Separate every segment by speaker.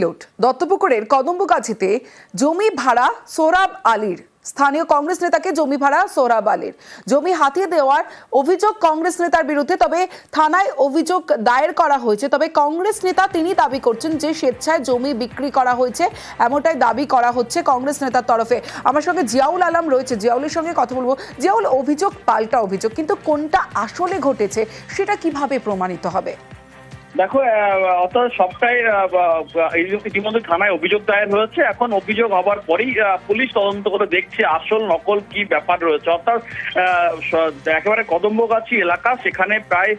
Speaker 1: লুট। দত্তপুকুরের কদম্বগাছিতে জমি ভাড়া সোরাব আলীর। স্থানীয় কংগ্রেস নেতাকে জমি ভাড়া সোরাব আলীর। জমি হাতিয়ে দেওয়ার অভিযোগ কংগ্রেস নেতার বিরুদ্ধে, তবে থানায় অভিযোগ দায়ের করা হয়েছে। তবে কংগ্রেস নেতা তিনি দাবি করছেন যে স্বেচ্ছায় জমি বিক্রি করা হয়েছে, এমনটাই দাবি করা হচ্ছে কংগ্রেস নেতার তরফে। আমার সঙ্গে জিয়াউল আলম রয়েছে। জিয়াউলের সঙ্গে কথা বলব। জিয়াউল, অভিযোগ পাল্টা অভিযোগ, কিন্তু কোনটা আসলে ঘটেছে সেটা কীভাবে প্রমাণিত হবে?
Speaker 2: দেখো অর্থাৎ সবটাই ইতিমধ্যে থানায় অভিযোগ দায়ের হয়েছে, এখন অভিযোগ হবার পরেই পুলিশ তদন্ত করে দেখছে আসল নকল কি ব্যাপার রয়েছে। অর্থাৎ একেবারে কদম্বগাছি এলাকা, সেখানে প্রায়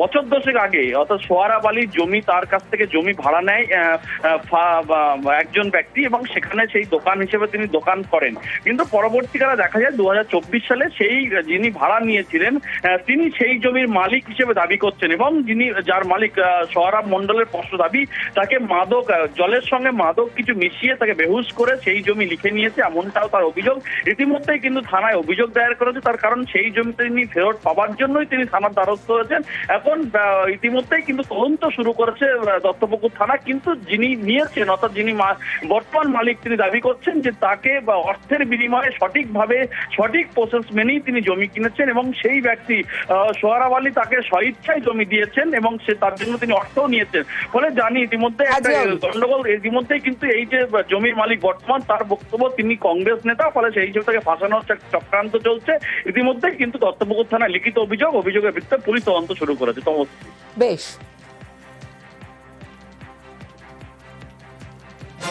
Speaker 2: বছর দশেক আগে, অর্থাৎ সোয়ারাব আলীর জমি, তার কাছ থেকে জমি ভাড়া নেয় একজন ব্যক্তি এবং সেখানে সেই দোকান হিসেবে তিনি দোকান করেন। কিন্তু পরবর্তীকালে দেখা যায় দু হাজার চব্বিশ সালে সেই যিনি ভাড়া নিয়েছিলেন তিনি সেই জমির মালিক হিসেবে দাবি করছেন এবং যিনি, যার মালিক আহ, সোহরাব মন্ডলের স্পষ্ট দাবি তাকে মাদক জলের সঙ্গে মাদক কিছু মিশিয়ে তাকে বেহুশ করে সেই জমি লিখে নিয়েছে এমনটাও তার অভিযোগ। ইতিমধ্যেই কিন্তু থানায় অভিযোগ দায়ের করেছে তার কারণ সেই জমি তিনি ফেরত পাওয়ার জন্যই তিনি থানার দ্বারস্থ হয়েছেন। এখন ইতিমধ্যেই কিন্তু তদন্ত শুরু করেছে দত্তপুকুর থানা কিন্তু যিনি নিয়েছেন অর্থাৎ যিনি বর্তমান মালিক তিনি দাবি করছেন যে তাকে বা অর্থের বিনিময়ে সঠিকভাবে সঠিক প্রসেস মেনেই তিনি জমি কিনেছেন এবং সেই ব্যক্তি সোহরাব আলী তাকে স্বইচ্ছায় জমি দিয়েছেন এবং সে তার জন্য তিনি অর্থও নিয়েছেন। ফলে জানি ইতিমধ্যে একটা। গন্ডগোল ইতিমধ্যেই কিন্তু এই যে জমির মালিক বর্তমান তার বক্তব্য তিনি কংগ্রেস নেতা ফলে সেই হিসেবে তাকে ফাঁসানোর চক্রান্ত চলছে। ইতিমধ্যেই কিন্তু দত্তপুকুর থানায় লিখিত অভিযোগ অভিযোগের ভিত্তিতে পুলিশ তদন্ত শুরু করেছে। তো
Speaker 1: বেশ।